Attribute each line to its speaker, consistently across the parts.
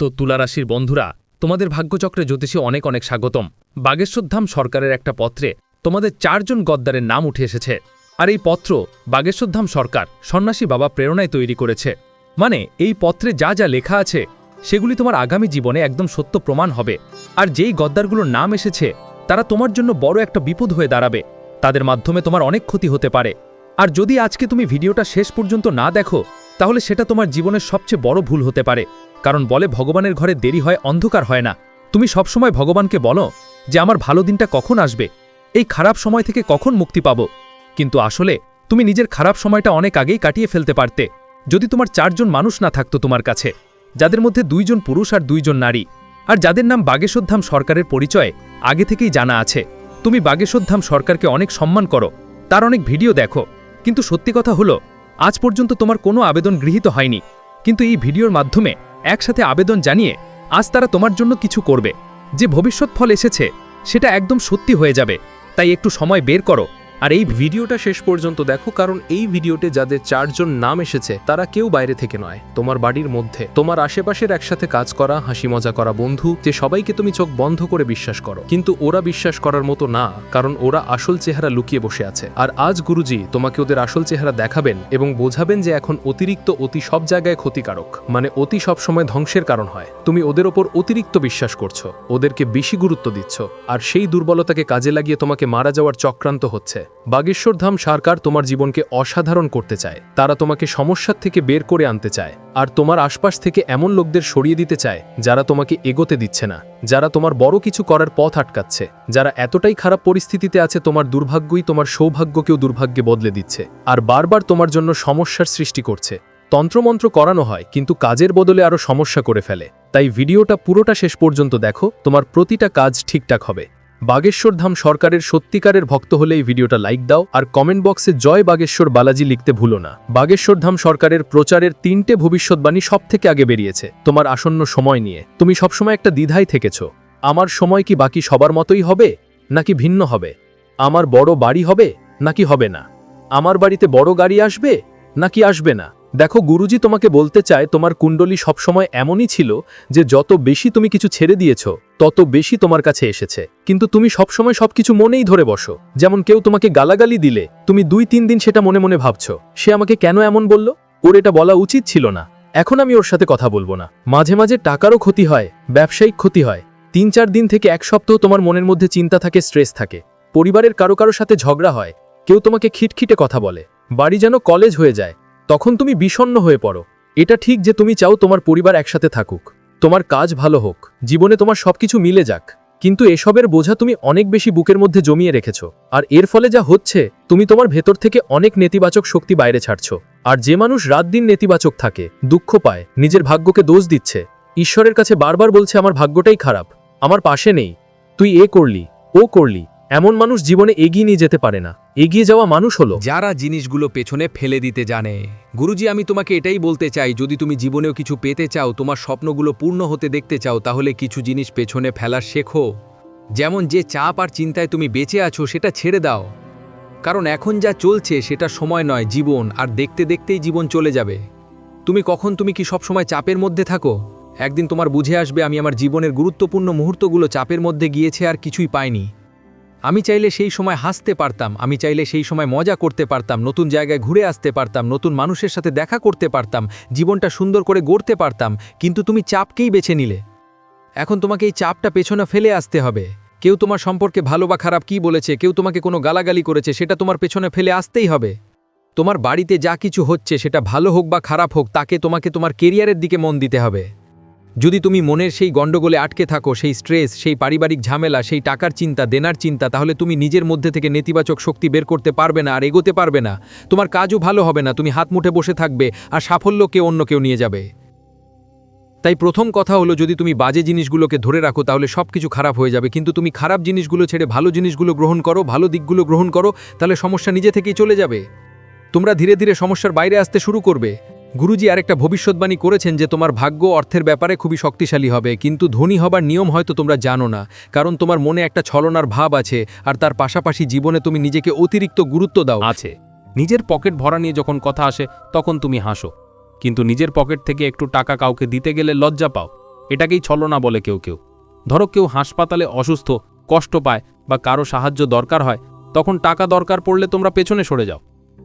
Speaker 1: তো তুলারাশির বন্ধুরা, তোমাদের ভাগ্যচক্রে জ্যোতিষী অনেক অনেক স্বাগতম। বাগেশ্বরধাম সরকারের একটা পত্রে তোমাদের চারজন গদ্দারের নাম উঠে এসেছে। আর এই পত্র বাগেশ্বরধাম সরকার, সন্ন্যাসী বাবা প্রেরণায় তৈরি করেছে। মানে এই পত্রে যা যা লেখা আছে, সেগুলি তোমার আগামী জীবনে একদম সত্য প্রমাণ হবে। আর যেই গদ্দারগুলোর নাম এসেছে, তারা তোমার জন্য বড় একটা বিপদ হয়ে দাঁড়াবে। তাদের মাধ্যমে তোমার অনেক ক্ষতি হতে পারে। আর যদি আজকে তুমি ভিডিওটা শেষ পর্যন্ত না দেখো, তাহলে সেটা তোমার জীবনের সবচেয়ে বড় ভুল হতে পারে। কারণ বলে ভগবানের ঘরে দেরি হয়, অন্ধকার হয় না। তুমি সবসময় ভগবানকে বলো যে আমার ভালো দিনটা কখন আসবে, এই খারাপ সময় থেকে কখন মুক্তি পাবো। কিন্তু আসলে তুমি নিজের খারাপ সময়টা অনেক আগেই কাটিয়ে ফেলতে পারতে। যদি তোমার চারজন মানুষ না থাকতো তোমার কাছে, যাদের মধ্যে দুইজন পুরুষ আর দুইজন নারী, আর যাদের নাম বাগেশ্বরধাম সরকারের পরিচয় আগে থেকেই জানা আছে, তুমি বাগেশ্বরধাম সরকারকে অনেক সম্মান করো, তার অনেক ভিডিও দেখো। কিন্তু সত্যি কথা হলো, আজ পর্যন্ত তোমার কোনো আবেদন গৃহীত হয়নি। কিন্তু এই ভিডিওর মাধ্যমে একসাথে আবেদন জানিয়ে আজ তারা তোমার জন্য কিছু করবে। যে ভবিষ্যৎ ফল এসেছে, সেটা একদম সত্যি হয়ে যাবে। তাই একটু সময় বের করো। আর এই
Speaker 2: ভিডিওটা শেষ পর্যন্ত দেখো, কারণ এই ভিডিওতে যাদের চারজন নাম এসেছে, তারা কেউ বাইরে থেকে নয়, তোমার বাড়ির মধ্যে। তোমার আশেপাশের একসাথে কাজ করা, হাসি মজা করা বন্ধু, যে সবাইকে তুমি চোখ বন্ধ করে বিশ্বাস করো। কিন্তু ওরা বিশ্বাস করার মতো না, কারণ ওরা আসল চেহারা লুকিয়ে বসে আছে। আর আজ গুরুজি তোমাকে ওদের আসল চেহারা দেখাবেন এবং বোঝাবেন যে এখন অতিরিক্ত অতি সব জায়গায় ক্ষতিকারক। মানে অতি সব সময় ধ্বংসের কারণ হয়। তুমি ওদের ওপর অতিরিক্ত বিশ্বাস করছ, ওদেরকে বেশি গুরুত্ব দিচ্ছ। আর সেই দুর্বলতাকে কাজে লাগিয়ে তোমাকে মারা যাওয়ার চক্রান্ত হচ্ছে। বাগেশ্বরধাম সরকার তোমার জীবনকে অসাধারণ করতে চায়। তারা তোমাকে সমস্যার থেকে বের করে আনতে চায়। আর তোমার আশপাশ থেকে এমন লোকদের সরিয়ে দিতে চায়, যারা তোমাকে এগোতে দিচ্ছে না। যারা তোমার বড় কিছু করার পথ আটকাচ্ছে। যারা এতটাই খারাপ পরিস্থিতিতে আছে, তোমার দুর্ভাগ্যই তোমার সৌভাগ্যকেও দুর্ভাগ্যে বদলে দিচ্ছে। আর বারবার তোমার জন্য সমস্যার সৃষ্টি করছে। তন্ত্রমন্ত্র করানো হয়, কিন্তু কাজের বদলে আরও সমস্যা করে ফেলে। তাই ভিডিওটা পুরোটা শেষ পর্যন্ত দেখো। তোমার প্রতিটা কাজ ঠিকঠাক হবে। বাগেশ্বরধাম সরকারের সত্যিকারের ভক্ত হলে এই ভিডিওটা লাইক দাও আর কমেন্ট বক্সে জয় বাগেশ্বর বালাজি লিখতে ভুলো না। বাগেশ্বরধাম সরকারের প্রচারের তিনটে ভবিষ্যৎবাণী সব থেকে আগে বেরিয়েছে। তোমার আসন্ন সময় নিয়ে। তুমি সবসময় একটা দ্বিধায় থেকেছ। আমার সময় কি বাকি সবার মতোই হবে? নাকি ভিন্ন হবে? আমার বড় বাড়ি হবে? নাকি হবে না? আমার বাড়িতে বড় গাড়ি আসবে? নাকি আসবে না? দেখো, গুরুজি তোমাকে বলতে চায়, তোমার কুণ্ডলী সবসময় এমনই ছিল যে যত বেশি তুমি কিছু ছেড়ে দিয়েছ, তত বেশি তোমার কাছে এসেছে। কিন্তু তুমি সবসময় সবকিছু মনেই ধরে বসো। যেমন কেউ তোমাকে গালাগালি দিলে, তুমি দুই তিন দিন সেটা মনে মনে ভাবছ। সে আমাকে কেন এমন বলল? ওর এটা বলা উচিত ছিল না। এখন আমি ওর সাথে কথা বলব না। মাঝে মাঝে টাকারও ক্ষতি হয়, ব্যবসায়িক ক্ষতি হয়। তিন চার দিন থেকে এক সপ্তাহ তোমার মনের মধ্যে চিন্তা থাকে স্ট্রেস থাকে। পরিবারের কারও কারও সাথে ঝগড়া হয়। কেউ তোমাকে খিটখিটে কথা বলে। বাড়ি যেন কলেজ হয়ে যায়। তখন তুমি বিষণ্ণ হয়ে পড়ো। এটা ঠিক যে তুমি চাও তোমার পরিবার একসাথে থাকুক। তোমার কাজ ভালো হোক। জীবনে তোমার সবকিছু মিলে যাক। কিন্তু এসবের বোঝা তুমি অনেক বেশি বুকের মধ্যে জমিয়ে রেখেছো। আর এর ফলে যা হচ্ছে, তুমি তোমার ভেতর থেকে অনেক নেতিবাচক শক্তি বাইরে ছাড়ছো। আর যে মানুষ রাত দিন নেতিবাচক থাকে, দুঃখ পায়, নিজের ভাগ্যকে দোষ দিচ্ছে, ঈশ্বরের কাছে বারবার বলছে, আমার ভাগ্যটাই খারাপ। আমার পাশে নেই। তুই এ করলি, ও করলি। এমন মানুষ জীবনে এগিয়ে নিয়ে যেতে পারে না। এগিয়ে যাওয়া মানুষ হলো।
Speaker 3: যারা জিনিসগুলো পেছনে ফেলে দিতে জানে। গুরুজি, আমি তোমাকে এটাই বলতে চাই, যদি তুমি জীবনেও কিছু পেতে চাও, তোমার স্বপ্নগুলো পূর্ণ হতে দেখতে চাও, তাহলে কিছু জিনিস পেছনে ফেলা শেখো। যেমন যে চাপ আর চিন্তায় তুমি বেঁচে আছো, সেটা ছেড়ে দাও। কারণ এখন যা চলছে, সেটা সময় নয়, জীবন, আর দেখতে দেখতেই জীবন চলে যাবে। তুমি কখন, তুমি কি সবসময় চাপের মধ্যে থাকো? একদিন তোমার বুঝে আসবে, আমি আমার জীবনের গুরুত্বপূর্ণ মুহূর্তগুলো চাপের মধ্যে গিয়েছে আর কিছুই পাইনি। আমি চাইলে সেই সময় হাসতে পারতাম, আমি চাইলে সেই সময় মজা করতে পারতাম, নতুন জায়গায় ঘুরে আসতে পারতাম, নতুন মানুষের সাথে দেখা করতে পারতাম, জীবনটা সুন্দর করে গড়তে পারতাম, কিন্তু তুমি চাপকেই বেছে নিলে। এখন তোমাকে এই চাপটা পেছনে ফেলে আসতে হবে। কেউ তোমার সম্পর্কে ভালো বা খারাপ কি বলেছে, কেউ তোমাকে কোনো গালাগালি করেছে, সেটা তোমার পেছনে ফেলে আসতেই হবে। তোমার বাড়িতে যা কিছু হচ্ছে, সেটা ভালো হোক বা খারাপ হোক, তাকে তোমাকে তোমার কেরিয়ারের দিকে মন দিতে হবে। যদি তুমি মনের সেই গণ্ডগোলে আটকে থাকো, সেই স্ট্রেস সেই পারিবারিক ঝামেলা, সেই টাকার চিন্তা, দেনার চিন্তা, তাহলে তুমি নিজের মধ্যে থেকে নেতিবাচক শক্তি বের করতে পারবে না আর এগোতে পারবে না। তোমার কাজও ভালো হবে না, তুমি হাত মুঠে বসে থাকবে আর সাফল্য কেউ অন্য কেউ নিয়ে যাবে। তাই প্রথম কথা হলো, যদি তুমি বাজে জিনিসগুলোকে ধরে রাখো, তাহলে সব কিছু খারাপ হয়ে যাবে। কিন্তু তুমি খারাপ জিনিসগুলো ছেড়ে ভালো জিনিসগুলো গ্রহণ করো, ভালো দিকগুলো গ্রহণ করো, তাহলে সমস্যা নিজে থেকেই চলে যাবে। তোমরা ধীরে ধীরে সমস্যার বাইরে আসতে শুরু করবে। গুরুজি আরেকটা ভবিষ্যৎবাণী করেছেন যে তোমার ভাগ্য অর্থের ব্যাপারে খুবই শক্তিশালী হবে, কিন্তু ধনী হবার নিয়ম হয়তো তোমরা জানো না, কারণ তোমার মনে একটা ছলনার ভাব আছে, আর তার পাশাপাশি জীবনে তুমি নিজেকে অতিরিক্ত গুরুত্ব দাও।
Speaker 4: আছে। নিজের পকেট ভরা নিয়ে যখন কথা আসে, তখন তুমি হাসো। কিন্তু নিজের পকেট থেকে একটু টাকা কাউকে দিতে গেলে লজ্জা পাও।
Speaker 2: এটাকেই ছলনা বলে কেউ কেউ। ধরো কেউ হাসপাতালে অসুস্থ, কষ্ট পায় বা কারও সাহায্য দরকার হয়, তখন টাকা দরকার পড়লে তোমরা পেছনে সরে যাও।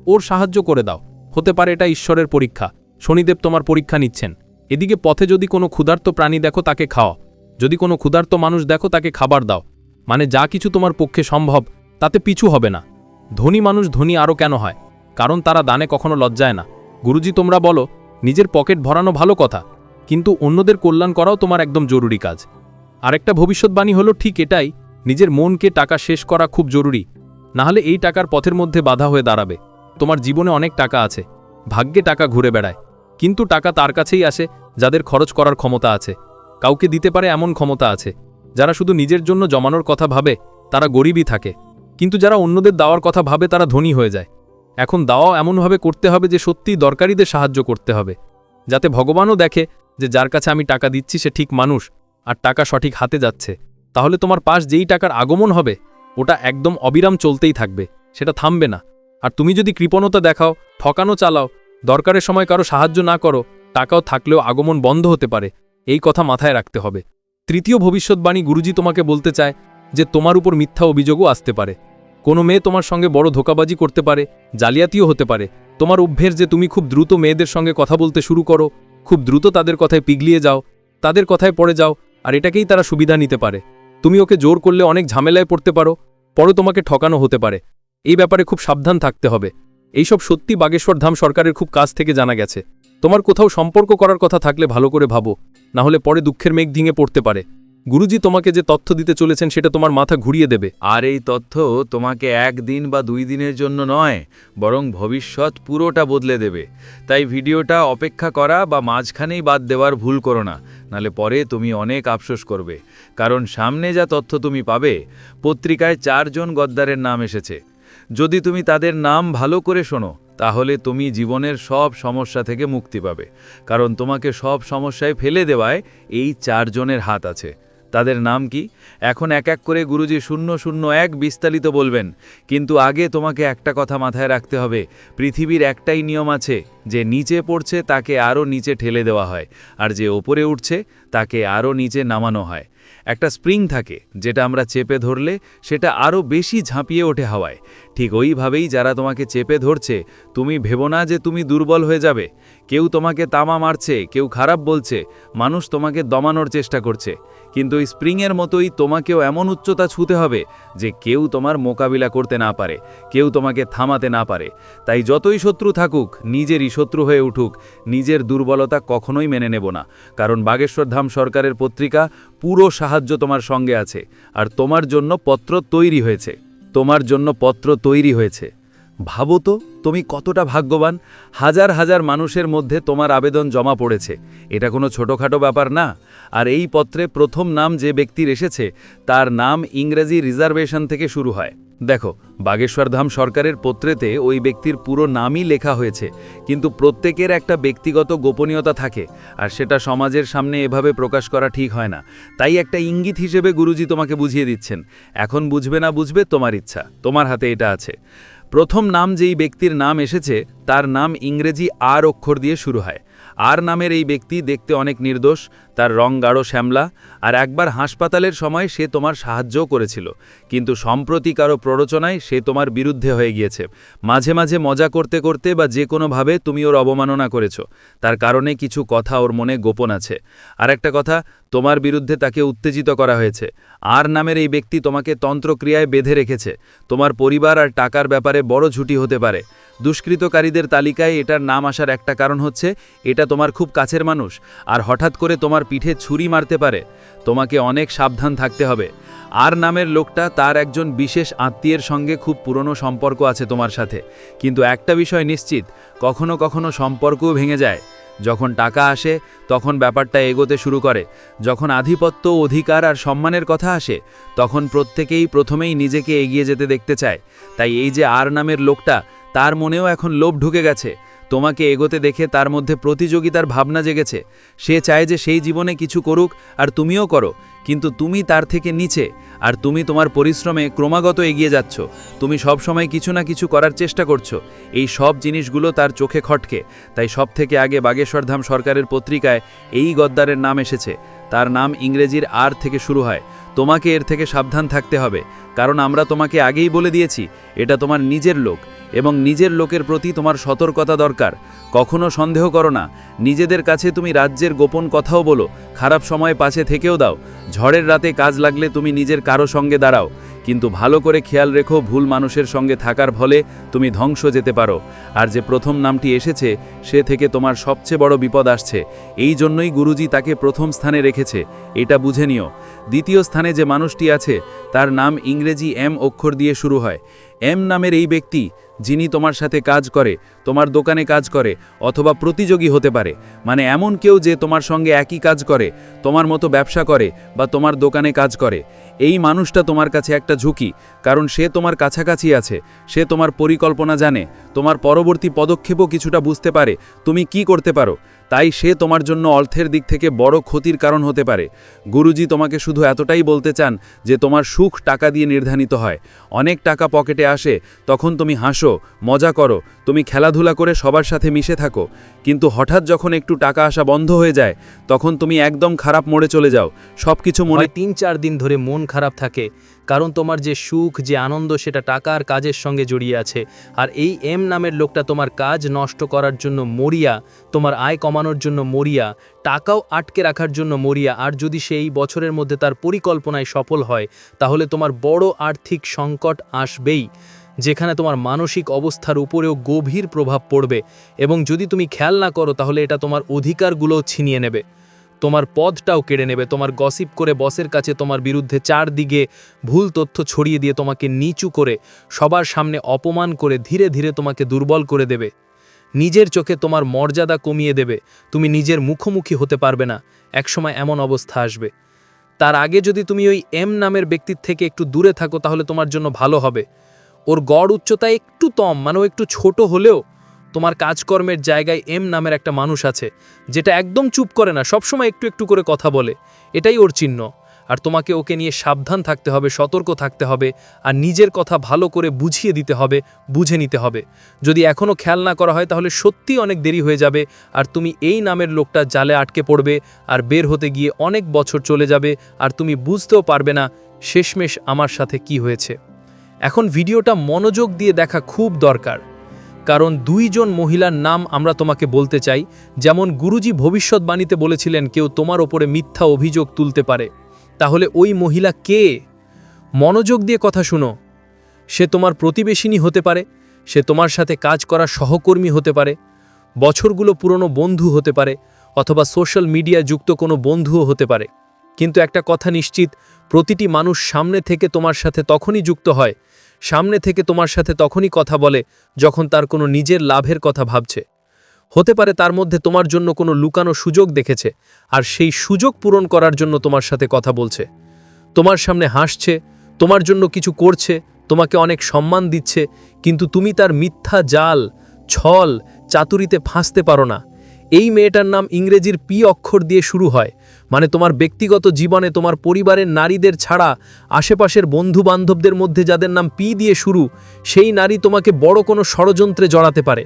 Speaker 2: ওর সাহায্য করে দাও। হতে পারে এটা ঈশ্বরের পরীক্ষা। শনিদেব তোমার পরীক্ষা নিচ্ছেন। এদিকে পথে যদি কোনো ক্ষুধার্ত প্রাণী দেখো তাকে খাও যদি কোনো ক্ষুধার্ত মানুষ দেখো তাকে খাবার দাও। মানে যা কিছু তোমার পক্ষে সম্ভব, তাতে পিছু হবে না। ধনী মানুষ ধনী আরও কেন হয়? কারণ তারা দানে কখনো লজ্জায় না। গুরুজি তোমরা বলো, নিজের পকেট ভরানো ভালো কথা, কিন্তু অন্যদের কল্যাণ করাও তোমার একদম জরুরি কাজ। আরেকটা ভবিষ্যৎবাণী হলো ঠিক এটাই, নিজের মনকে টাকা শেষ করা খুব জরুরি। নাহলে এই টাকার পথের মধ্যে বাধা হয়ে দাঁড়াবে। তোমার জীবনে অনেক টাকা আছে। ভাগ্যে টাকা ঘুরে বেড়ায়। কিন্তু টাকা তার কাছেই আসে, যাদের খরচ করার ক্ষমতা আছে। কাউকে দিতে পারে এমন ক্ষমতা আছে। যারা শুধু নিজের জন্য জমানোর কথা ভাবে, তারা গরিবই থাকে। কিন্তু যারা অন্যদের দেওয়ার কথা ভাবে, তারা ধনী হয়ে যায়। এখন দাওয়াও এমনভাবে করতে হবে যে সত্যিই দরকারিদের সাহায্য করতে হবে। যাতে ভগবানও দেখে যে যার কাছে আমি টাকা দিচ্ছি, সে ঠিক মানুষ, আর টাকা সঠিক হাতে যাচ্ছে। তাহলে তোমার পাশ যেই টাকার আগমন হবে, ওটা একদম অবিরাম চলতেই থাকবে। সেটা থামবে না। আর তুমি যদি কৃপণতা দেখাও, ঠকানো চালাও, দরকারের সময় কারও সাহায্য না করো, টাকাও থাকলেও আগমন বন্ধ হতে পারে, এই কথা মাথায় রাখতে হবে। তৃতীয় ভবিষ্যৎবাণী গুরুজি তোমাকে বলতে চায় যে তোমার উপর মিথ্যা অভিযোগও আসতে পারে। কোনো মেয়ে তোমার সঙ্গে বড় ধোকাবাজি করতে পারে, জালিয়াতিও হতে পারে। তোমার অভ্যের যে তুমি খুব দ্রুত মেয়েদের সঙ্গে কথা বলতে শুরু করো, খুব দ্রুত তাদের কথায় পিগলিয়ে যাও, তাদের কথায় পড়ে যাও, আর এটাকেই তারা সুবিধা নিতে পারে। তুমি ওকে জোর করলে অনেক ঝামেলায় পড়তে পারো, পরে তোমাকে ঠকানো হতে পারে। এই ব্যাপারে খুব সাবধান থাকতে হবে। এইসব সত্যি বাগেশ্বর ধাম সরকারের খুব কাছ থেকে জানা গেছে। তোমার কোথাও সম্পর্ক করার কথা থাকলে ভালো করে ভাবো না হলে পরে দুঃখের মেঘ ভেঙে পড়তে পারে। গুরুজি তোমাকে যে তথ্য দিতে চলেছেন সেটা তোমার মাথা ঘুরিয়ে দেবে।
Speaker 5: আর এই তথ্য তোমাকে একদিন বা দুই দিনের জন্য নয়, বরং ভবিষ্যৎ পুরোটা বদলে দেবে। তাই ভিডিওটা অপেক্ষা করা বা মাঝখানেই বাদ দেওয়ার ভুল করো না, নালে পরে তুমি অনেক আফসোস করবে। কারণ সামনে যা তথ্য তুমি পাবে, পত্রিকায় চারজন গদ্দারের নাম এসেছে। যদি তুমি তাদের নাম ভালো করে শোনো, তাহলে তুমি জীবনের সব সমস্যা থেকে মুক্তি পাবে। কারণ তোমাকে সব সমস্যায় ফেলে দেওয়ায় এই চারজনের হাত আছে। তাদের নাম কি? এখন এক এক করে গুরুজি শূন্য শূন্য এক বিস্তারিত বলবেন, কিন্তু আগে তোমাকে একটা কথা মাথায় রাখতে হবে। পৃথিবীর একটাই নিয়ম আছে, যে নিচে পড়ছে তাকে আরও নিচে ঠেলে দেওয়া হয়, আর যে ওপরে উঠছে তাকে আরও নিচে নামানো হয়। একটা স্প্রিং থাকে, যেটা আমরা চেপে ধরলে সেটা আরও বেশি ঝাঁপিয়ে ওঠে হাওয়ায়। ঠিক ওইভাবেই যারা তোমাকে চেপে ধরছে, তুমি ভেবো না যে তুমি দুর্বল হয়ে যাবে। কেউ তোমাকে তামা মারছে, কেউ খারাপ বলছে, মানুষ তোমাকে দমানোর চেষ্টা করছে। কিন্তু ওই স্প্রিংয়ের মতোই তোমাকেও এমন উচ্চতা ছুতে হবে যে কেউ তোমার মোকাবিলা করতে না পারে, কেউ তোমাকে থামাতে না পারে। তাই যতই শত্রু থাকুক, নিজেরই শত্রু হয়ে উঠুক, নিজের দুর্বলতা কখনোই মেনে নেব না। কারণ বাগেশ্বর ধাম সরকারের পত্রিকা পুরো সাহায্য তোমার সঙ্গে আছে, আর তোমার জন্য পত্র তৈরি হয়েছে। তোমার জন্য পত্র তৈরি হয়েছে। ভাবো তো, তুমি কতটা ভাগ্যবান। হাজার হাজার মানুষের মধ্যে তোমার আবেদন জমা পড়েছে। এটা কোনো ছোটোখাটো ব্যাপার না। আর এই পত্রে প্রথম নাম যে ব্যক্তির এসেছে, তার নাম ইংরেজি রিজার্ভেশন থেকে শুরু হয়। দেখো বাগেশ্বর ধাম সরকারের পত্রেতে ওই ব্যক্তির পুরো নামই লেখা হয়েছে। কিন্তু প্রত্যেকের একটা ব্যক্তিগত গোপনীয়তা থাকে, আর সেটা সমাজের সামনে এভাবে প্রকাশ করা ঠিক হয় না। তাই একটা ইঙ্গিত হিসেবে গুরুজি তোমাকে বুঝিয়ে দিচ্ছেন। এখন বুঝবে না বুঝবে তোমার ইচ্ছা। তোমার হাতে এটা আছে। প্রথম নাম যেই ব্যক্তির নাম এসেছে, তার নাম ইংরেজি আর অক্ষর দিয়ে শুরু হয়। আর নামের এই ব্যক্তি দেখতে অনেক নির্দোষ, তার রং গাঢ় শ্যামলা আর একবার হাসপাতালের সময় সে তোমার সাহায্যও করেছিল। কিন্তু সম্প্রতি কারও প্ররোচনায় সে তোমার বিরুদ্ধে হয়ে গিয়েছে। মাঝে মাঝে মজা করতে করতে বা যে কোনোভাবে তুমি ওর অবমাননা করেছ। তার কারণে কিছু কথা ওর মনে গোপন আছে। আর একটা কথা, তোমার বিরুদ্ধে তাকে উত্তেজিত করা হয়েছে। আর নামের এই ব্যক্তি তোমাকে তন্ত্রক্রিয়ায় বেঁধে রেখেছে। তোমার পরিবার আর টাকার ব্যাপারে বড় ঝুটি হতে পারে। দুষ্কৃতকারীদের তালিকায় এটার নাম আসার একটা কারণ হচ্ছে, এটা তোমার খুব কাছের মানুষ। আর হঠাৎ করে তোমার পিঠে ছুরি মারতে পারে। তোমাকে অনেক সাবধান থাকতে হবে। আর নামের লোকটা তার একজন বিশেষ আত্মীয়ের সঙ্গে খুব পুরনো সম্পর্ক আছে তোমার সাথে। কিন্তু একটা বিষয় নিশ্চিত, কখনো কখনো সম্পর্কও ভেঙে যায়। যখন টাকা আসে, তখন ব্যাপারটা এগোতে শুরু করে। যখন আধিপত্য, অধিকার আর সম্মানের কথা আসে, তখন প্রত্যেকেই প্রথমেই নিজেকে এগিয়ে যেতে দেখতে চায়। তাই এই যে আর নামের লোকটা, তার মনেও এখন লোভ ঢুকে গেছে। তোমাকে এগোতে দেখে তার মধ্যে প্রতিযোগিতার ভাবনা জেগেছে। সে চায় যে সেই জীবনে কিছু করুক আর তুমিও করো, কিন্তু তুমি তার থেকে নিচে, আর তুমি তোমার পরিশ্রমে ক্রমাগত এগিয়ে যাচ্ছ। তুমি সব সময় কিছু না কিছু করার চেষ্টা করছ। এই সব জিনিসগুলো তার চোখে খটকে, তাই সব থেকে আগে বাগেশ্বরধাম সরকারের পত্রিকায় এই গদ্দারের নাম এসেছে। তার নাম ইংরেজির আর থেকে শুরু হয়। তোমাকে এর থেকে সাবধান থাকতে হবে, কারণ আমরা তোমাকে আগেই বলে দিয়েছি, এটা তোমার নিজের লোক, এবং নিজের লোকের প্রতি তোমার সতর্কতা দরকার। কখনো সন্দেহ করো না, নিজেদের কাছে তুমি রাজ্যের গোপন কথাও বলো, খারাপ সময়ে পাশে থেকেও দাও, ঝড়ের রাতে কাজ লাগলে তুমি নিজের কারও সঙ্গে দাঁড়াও, কিন্তু ভালো করে খেয়াল রেখো ভুল মানুষের সঙ্গে থাকার ফলে তুমি ধ্বংস যেতে পারো, আর যে প্রথম নামটি এসেছে, সে থেকে তোমার সবচেয়ে বড় বিপদ আসছে, এই জন্যই গুরুজি তাকে প্রথম স্থানে রেখেছে, এটা বুঝে নিও। দ্বিতীয় স্থানে যে মানুষটি আছে, তার নাম ইংরেজি এম অক্ষর দিয়ে শুরু হয়। এম নামের এই ব্যক্তি, যিনি তোমার সাথে কাজ করে, তোমার দোকানে কাজ করে, অথবা প্রতিযোগী হতে পারে। মানে এমন কেউ যে তোমার সঙ্গে একই কাজ করে, তোমার মতো ব্যবসা করে, বা তোমার দোকানে কাজ করে। এই মানুষটা তোমার কাছে একটা ঝুঁকি, কারণ সে তোমার কাছাকাছি আছে, সে তোমার পরিকল্পনা জানে, তোমার পরবর্তী পদক্ষেপও কিছুটা বুঝতে পারে, তুমি কি করতে পারো? তাই সে তোমার জন্য অর্থের দিক থেকে বড় ক্ষতির কারণ হতে পারে। গুরুজি তোমাকে শুধু এতটাই বলতে চান যে তোমার সুখ টাকা দিয়ে নির্ধারিত হয়। অনেক টাকা পকেটে আসে, তখন তুমি হাসো, মজা করো, তুমি খেলাধুলা করে সবার সাথে মিশে থাকো। কিন্তু হঠাৎ যখন একটু টাকা আসা বন্ধ হয়ে যায়, তখন তুমি একদম খারাপ মোড়ে চলে যাও। সব কিছু মনে
Speaker 2: তিন চার দিন ধরে মন খারাপ থাকে কারণ তোমার যে সুখ, যে আনন্দ, সেটা টাকার কাজের সঙ্গে জড়িয়ে আছে। আর এই এম নামের লোকটা তোমার কাজ নষ্ট করার জন্য মরিয়া, তোমার আয় কমানোর জন্য মরিয়া, টাকাও আটকে রাখার জন্য মরিয়া। আর যদি সে এই বছরের মধ্যে তার পরিকল্পনায় সফল হয়, তাহলে তোমার বড় আর্থিক সংকট আসবেই, যেখানে তোমার মানসিক অবস্থার উপরেও গভীর প্রভাব পড়বে। এবং যদি তুমি খেয়াল না করো, তাহলে এটা তোমার অধিকারগুলোও ছিনিয়ে নেবে। তোমার পদটাও কেড়ে নেবে, তোমার গসিপ করে বসের কাছে তোমার বিরুদ্ধে চারদিকে ভুল তথ্য ছড়িয়ে দিয়ে তোমাকে নিচু করে, সবার সামনে অপমান করে ধীরে ধীরে তোমাকে দুর্বল করে দেবে। নিজের চোখে তোমার মর্যাদা কমিয়ে দেবে, তুমি নিজের মুখোমুখি হতে পারবে না, একসময় এমন অবস্থা আসবে। তার আগে যদি তুমি ওই এম নামের ব্যক্তির থেকে একটু দূরে থাকো, তাহলে তোমার জন্য ভালো হবে। ওর গড় উচ্চতা একটু তম মানে একটু ছোট হলেও তোমার কাজকর্মের জায়গায় এম নামের একটা মানুষ আছে, যেটা একদম চুপ করে না, সবসময় একটু একটু করে কথা বলে। এটাই ওর চিহ্ন। আর তোমাকে ওকে নিয়ে সাবধান থাকতে হবে, সতর্ক থাকতে হবে, আর নিজের কথা ভালো করে বুঝিয়ে দিতে হবে, বুঝে নিতে হবে। যদি এখনও খেয়াল না করা হয়, তাহলে সত্যি অনেক দেরি হয়ে যাবে, আর তুমি এই নামের লোকটা জালে আটকে পড়বে, আর বের হতে গিয়ে অনেক বছর চলে যাবে, আর তুমি বুঝতেও পারবে না শেষমেশ আমার সাথে কি হয়েছে। এখন ভিডিওটা মনোযোগ দিয়ে দেখা খুব দরকার। কারণ দুইজন মহিলার নাম আমরা তোমাকে বলতে চাই। যেমন গুরুজি ভবিষ্যৎবাণীতে বলেছিলেন, কেউ তোমার ওপরে মিথ্যা অভিযোগ তুলতে পারে। তাহলে ওই মহিলা কে? মনোযোগ দিয়ে কথা শুনো। সে তোমার প্রতিবেশিনী হতে পারে, সে তোমার সাথে কাজ করা সহকর্মী হতে পারে, বছরগুলো পুরনো বন্ধু হতে পারে, অথবা সোশ্যাল মিডিয়া যুক্ত কোনো বন্ধুও হতে পারে। কিন্তু একটা কথা নিশ্চিত, প্রতিটি মানুষ সামনে থেকে তোমার সাথে তখনই যুক্ত হয় সামনে থেকে তোমার সাথে তখনই কথা বলে যখন তার কোনো নিজের লাভের কথা ভাবছে। হতে পারে তার মধ্যে তোমার জন্য কোনো লুকানো সুযোগ দেখেছে আর সেই সুযোগ পূরণ করার জন্য তোমার সাথে কথা বলছে। তোমার সামনে হাসছে, তোমার জন্য কিছু করছে, তোমাকে অনেক সম্মান দিচ্ছে, কিন্তু তুমি তার মিথ্যা জাল, ছল, চাতুরিতে ফাঁসতে পারো না। এই মেয়েটার নাম ইংরেজির পি অক্ষর দিয়ে শুরু হয়। মানে তোমার ব্যক্তিগত জীবনে তোমার পরিবারের নারীদের ছাড়া আশেপাশের বন্ধু বান্ধবদের মধ্যে যাদের নাম পি দিয়ে শুরু, সেই নারী তোমাকে বড় কোনো ষড়যন্ত্রে জড়াতে পারে।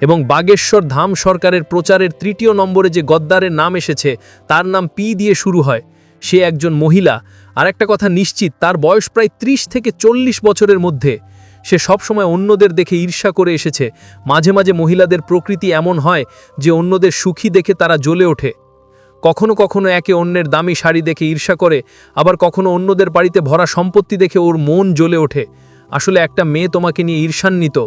Speaker 2: এবং বাগেশ্বর ধাম সরকারের প্রচারের তৃতীয় নম্বরে যে গদ্দারের নাম এসেছে, তার নাম পি দিয়ে শুরু হয়। সে একজন মহিলা। আর একটা কথা নিশ্চিত, তার বয়স প্রায় ত্রিশ থেকে চল্লিশ বছরের মধ্যে। সে সবসময় অন্যদের দেখে ঈর্ষা করে এসেছে। মাঝে মাঝে মহিলাদের প্রকৃতি এমন হয় যে অন্যদের সুখী দেখে তারা জ্বলে ওঠে। কখনো কখনো একে অন্যের দামি শাড়ি দেখে ঈর্ষা করে, আবার কখনো অন্যদের বাড়িতে ভরা সম্পত্তি দেখে ওর মন জ্বলে ওঠে। আসলে একটা মেয়ে তোমাকে নিয়ে ঈর্ষান্বিত।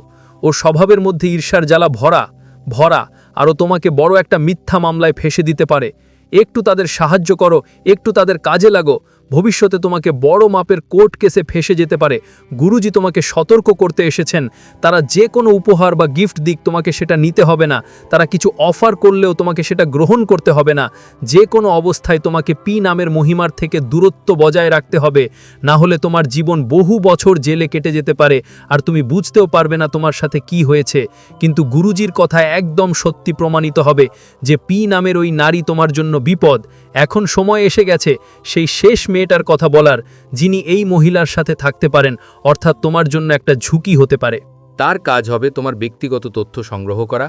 Speaker 2: ওর স্বভাবের মধ্যে ঈর্ষার জ্বালা ভরা ভরা, আরও তোমাকে বড় একটা মিথ্যা মামলায় ফেসে দিতে পারে। একটু তাদের সাহায্য করো, একটু তাদের কাজে লাগো। ভবিষ্যতে তোমাকে বড় মাপের কোর্ট কেসে ফেসে যেতে পারে। গুরুজি তোমাকে সতর্ক করতে এসেছেন। তারা যে কোনো উপহার বা গিফট দিক তোমাকে সেটা নিতে হবে না। তারা কিছু অফার করলেও তোমাকে সেটা গ্রহণ করতে হবে না। যে কোনো অবস্থায় তোমাকে পি নামের মহিমার থেকে দূরত্ব বজায় রাখতে হবে। না হলে তোমার জীবন বহু বছর জেলে কেটে যেতে পারে আর তুমি বুঝতেও পারবে না তোমার সাথে কি হয়েছে। কিন্তু গুরুজির কথা একদম সত্যি প্রমাণিত হবে যে পি নামের ওই নারী তোমার জন্য বিপদ। এখন সময় এসে গেছে। সেই শেষ মেয়েটার কথা বলার যিনি এই মহিলার সাথে থাকতে পারেন, অর্থাৎ তোমার জন্য একটা ঝুঁকি হতে পারে।
Speaker 3: তার কাজ হবে তোমার ব্যক্তিগত তথ্য সংগ্রহ করা,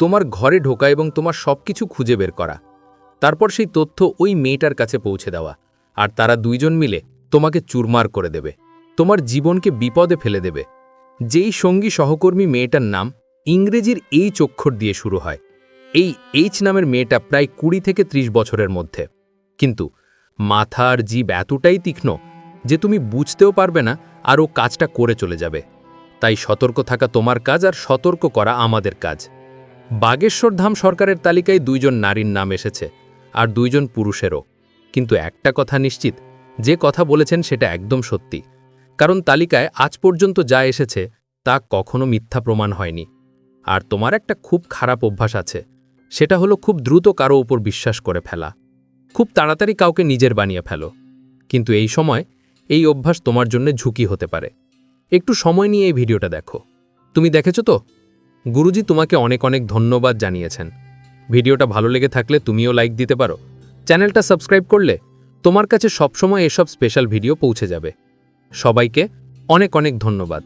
Speaker 3: তোমার ঘরে ঢোকা এবং তোমার সবকিছু খুঁজে বের করা।
Speaker 2: তারপর সেই তথ্য ওই মেয়েটার কাছে পৌঁছে দেওয়া, আর তারা দুইজন মিলে তোমাকে চুরমার করে দেবে, তোমার জীবনকে বিপদে ফেলে দেবে। যেই সঙ্গী সহকর্মী মেয়েটার নাম ইংরেজির এই চক্ষর দিয়ে শুরু হয়। এই এইচ নামের মেয়েটা প্রায় কুড়ি থেকে ত্রিশ বছরের মধ্যে। কিন্তু মাথার জীব এতটাই তীক্ষ্ণ যে তুমি বুঝতেও পারবে না আর ও কাজটা করে চলে যাবে। তাই সতর্ক থাকা তোমার কাজ আর সতর্ক করা আমাদের কাজ। বাগেশ্বর ধাম সরকারের তালিকায় দুইজন নারীর নাম এসেছে আর দুইজন পুরুষেরও। কিন্তু একটা কথা নিশ্চিত, যে কথা বলেছেন সেটা একদম সত্যি। কারণ তালিকায় আজ পর্যন্ত যা এসেছে তা কখনো মিথ্যা প্রমাণ হয়নি। আর তোমার একটা খুব খারাপ অভ্যাস আছে, সেটা হলো খুব দ্রুত কারও উপর বিশ্বাস করে ফেলা। খুব তাড়াতাড়ি কাউকে নিজের বানিয়ে ফেলো। কিন্তু এই সময় এই অভ্যাস তোমার জন্য ঝুঁকি হতে পারে। একটু সময় নিয়ে এই ভিডিওটা দেখো। তুমি দেখেছ তো? গুরুজি তোমাকে অনেক অনেক ধন্যবাদ জানিয়েছেন। ভিডিওটা ভালো লেগে থাকলে তুমিও লাইক দিতে পারো। চ্যানেলটা সাবস্ক্রাইব করলে তোমার কাছে সবসময় এসব স্পেশাল ভিডিও পৌঁছে যাবে। সবাইকে অনেক অনেক ধন্যবাদ।